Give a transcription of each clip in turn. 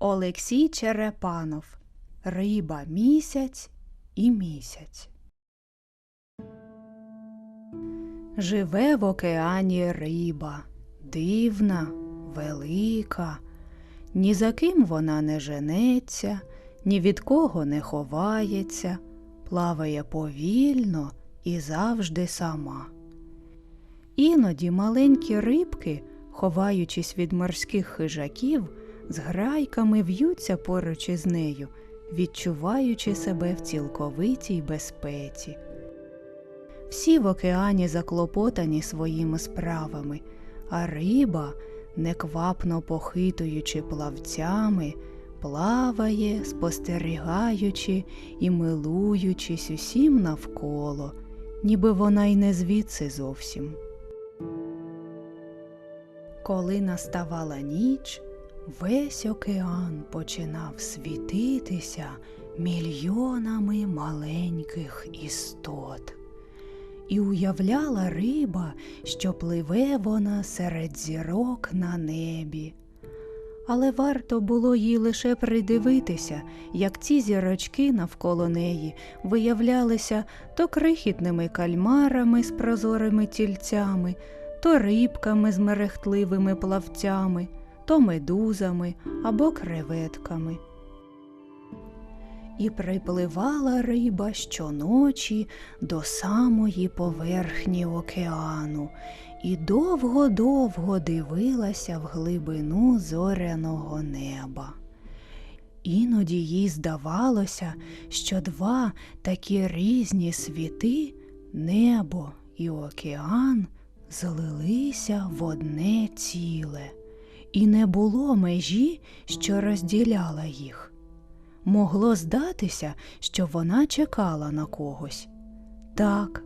Олексій Черепанов Риба місяць і місяць. Живе в океані риба, дивна, велика. Ні за ким вона не женеться, ні від кого не ховається, плаває повільно і завжди сама. Іноді маленькі рибки, ховаючись від морських хижаків, з грайками в'ються поруч із нею, відчуваючи себе в цілковитій безпеці. Всі в океані заклопотані своїми справами, а риба, неквапно похитуючи плавцями, плаває, спостерігаючи і милуючись усім навколо, ніби вона й не звідси зовсім. Коли наставала ніч, весь океан починав світитися мільйонами маленьких істот. І уявляла риба, що пливе вона серед зірок на небі. Але варто було їй лише придивитися, як ці зірочки навколо неї виявлялися то крихітними кальмарами з прозорими тільцями, то рибками з мерехтливими плавцями, то медузами або креветками. І припливала риба щоночі до самої поверхні океану і довго-довго дивилася в глибину зоряного неба. Іноді їй здавалося, що два такі різні світи небо і океан злилися в одне ціле, і не було межі, що розділяла їх. Могло здатися, що вона чекала на когось. Так,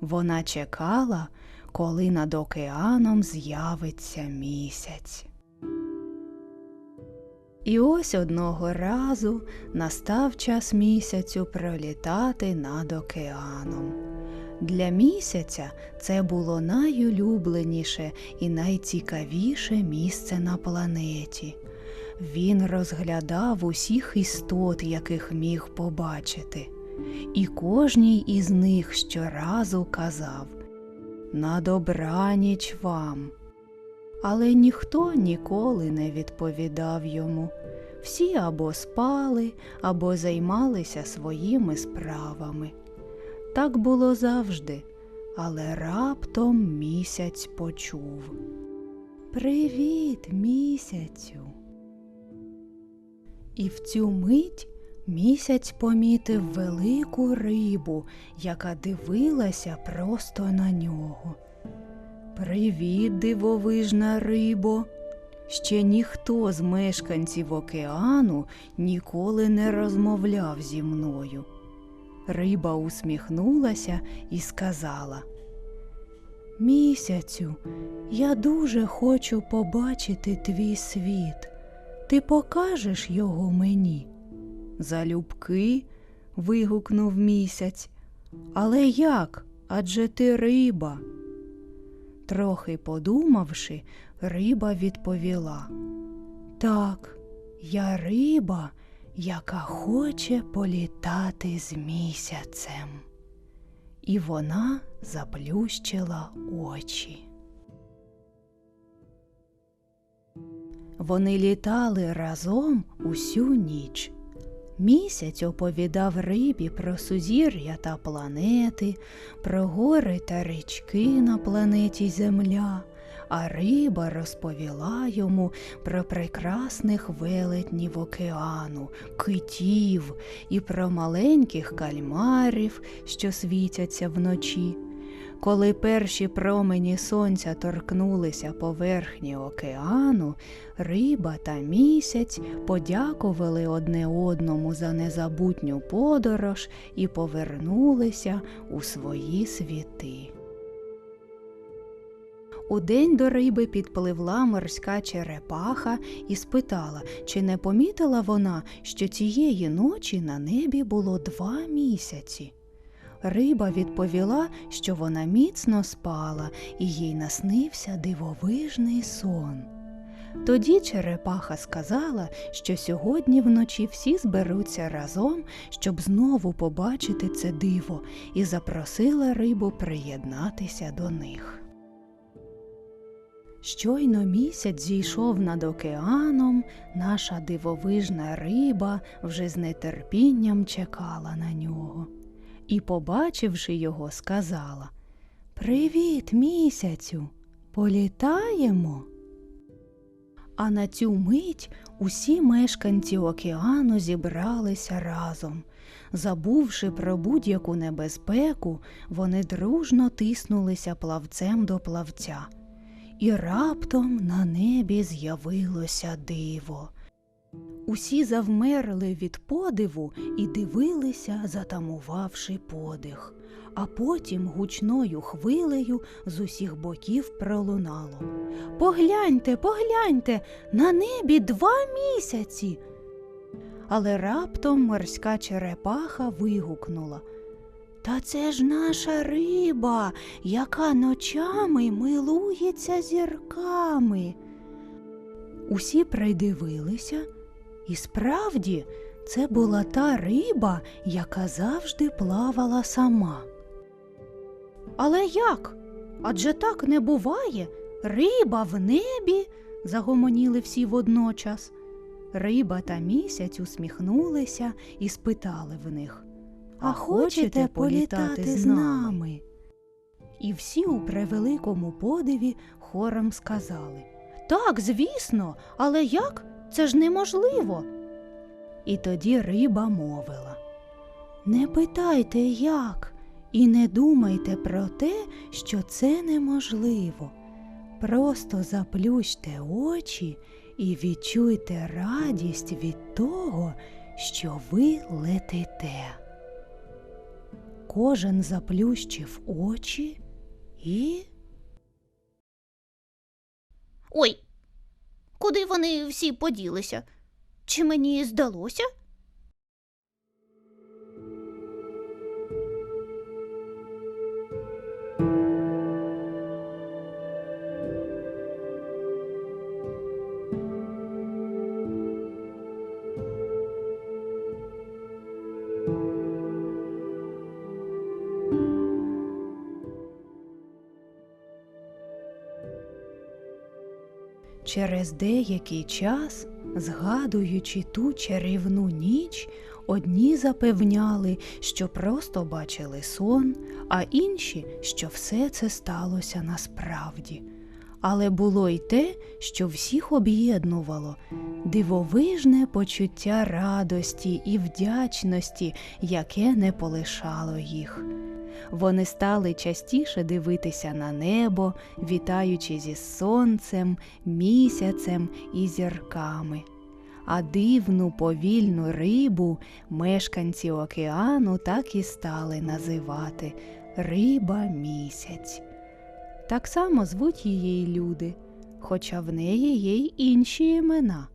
вона чекала, коли над океаном з'явиться місяць. І ось одного разу настав час місяцю пролітати над океаном. Для місяця це було найулюбленіше і найцікавіше місце на планеті. Він розглядав усіх істот, яких міг побачити, і кожній із них щоразу казав На добраніч вам. Але ніхто ніколи не відповідав йому. Всі або спали, або займалися своїми справами. Так було завжди, але раптом місяць почув. Привіт, місяцю. І в цю мить місяць помітив велику рибу, яка дивилася просто на нього. Привіт, дивовижна рибо! Ще ніхто з мешканців океану ніколи не розмовляв зі мною. Риба усміхнулася і сказала Місяцю, я дуже хочу побачити твій світ. Ти покажеш його мені? Залюбки. вигукнув місяць. Але як? Адже ти риба. Трохи подумавши, риба відповіла Так, я риба, яка хоче політати з місяцем. І вона заплющила очі. Вони літали разом усю ніч. Місяць оповідав рибі про сузір'я та планети, про гори та річки на планеті Земля, а риба розповіла йому про прекрасних велетнів океану, китів і про маленьких кальмарів, що світяться вночі. Коли перші промені сонця торкнулися поверхні океану, риба та місяць подякували одне одному за незабутню подорож і повернулися у свої світи. Удень до риби підпливла морська черепаха і спитала, чи не помітила вона, що цієї ночі на небі було два місяці. Риба відповіла, що вона міцно спала і їй наснився дивовижний сон. Тоді черепаха сказала, що сьогодні вночі всі зберуться разом, щоб знову побачити це диво, і запросила рибу приєднатися до них. Щойно місяць зійшов над океаном, наша дивовижна риба вже з нетерпінням чекала на нього. І, побачивши його, сказала Привіт, місяцю! Політаємо. А на цю мить усі мешканці океану зібралися разом. Забувши про будь-яку небезпеку, вони дружно тиснулися плавцем до плавця. І раптом на небі з'явилося диво. Усі завмерли від подиву і дивилися, затамувавши подих. А потім гучною хвилею з усіх боків пролунало. Погляньте, погляньте, на небі два місяці. Але раптом морська черепаха вигукнула. Та це ж наша риба, яка ночами милується зірками. Усі придивилися, і справді це була та риба, яка завжди плавала сама. Але як? Адже так не буває. Риба в небі. загомоніли всі водночас. Риба та місяць усміхнулися і спитали в них А хочете політати з нами? І всі у превеликому подиві хором сказали Так, звісно, але як? Це ж неможливо. І тоді риба мовила Не питайте як, і не думайте про те, що це неможливо. Просто заплющте очі і відчуйте радість від того, що ви летите. Кожен заплющив очі і. Ой, куди вони всі поділися? Чи мені здалося? Через деякий час, згадуючи ту чарівну ніч, одні запевняли, що просто бачили сон, а інші, що все це сталося насправді. Але було й те, що всіх об'єднувало дивовижне почуття радості і вдячності, яке не полишало їх. Вони стали частіше дивитися на небо, вітаючи зі сонцем, місяцем і зірками. А дивну повільну рибу мешканці океану так і стали називати риба місяць. Так само звуть її люди, хоча в неї є й інші імена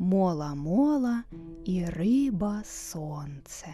мола мола і риба сонце.